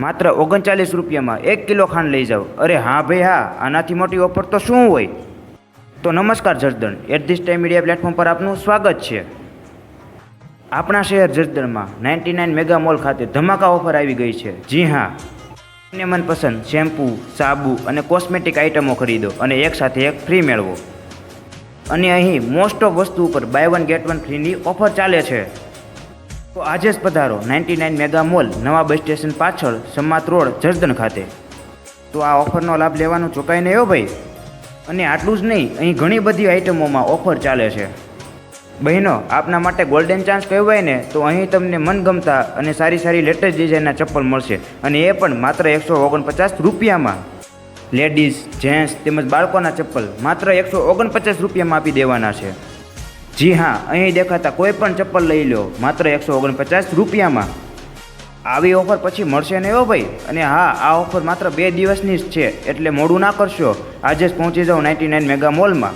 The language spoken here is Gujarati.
માત્ર ઓગણચાલીસ રૂપિયામાં એક કિલો ખાંડ લઈ જાઓ. અરે હા ભાઈ હા, આનાથી મોટી ઓફર તો શું હોય? તો નમસ્કાર Jasdan at this time media platform પર આપનું સ્વાગત છે. આપણા શહેર જસદણમાં નાઇન્ટી નાઇન મેગા મોલ ખાતે ધમાકા ઓફર આવી ગઈ છે. જી હા. તમને મનપસંદ શેમ્પૂ, સાબુ અને કોસ્મેટિક આઇટમો ખરીદો અને એક સાથે એક ફ્રી મેળવો. અને અહીં મોસ્ટ ઓફ વસ્તુ ઉપર બાય વન ગેટ વન ફ્રીની ઓફર ચાલે છે. તો આજે જ પધારો નાઇન્ટી નાઇન મેગા મોલ નવા બસ સ્ટેશન પાછળ સમાત રોડ જસદણ ખાતે. તો આ ઓફરનો લાભ લેવાનું ચૂકાય નહીં ભાઈ. અને આટલું જ નહીં, અહીં ઘણી બધી આઇટમોમાં ઓફર ચાલે છે. બહેનો, આપના માટે ગોલ્ડન ચાન્સ કહેવાય ને, તો અહીં તમને મનગમતા અને સારી સારી લેટેસ્ટ ડિઝાઇનના ચપ્પલ મળશે. અને એ પણ માત્ર એકસો ઓગણપચાસ રૂપિયામાં. લેડીઝ જેન્ટ્સ તેમજ બાળકોના ચપ્પલ માત્ર એકસો ઓગણપચાસ રૂપિયામાં આપી દેવાના છે. જી હા, અહીં દેખાતા કોઈ પણ ચપ્પલ લઈ લો, માત્ર એકસો ઓગણપચાસ રૂપિયામાં. આવી ઓફર પછી મળશે ને એવો ભાઈ? અને હા, આ ઓફર માત્ર બે દિવસની જ છે, એટલે મોડું ના કરશો. આજે જ પહોંચી જાઓ નાઇન્ટી નાઇન મેગા મોલમાં.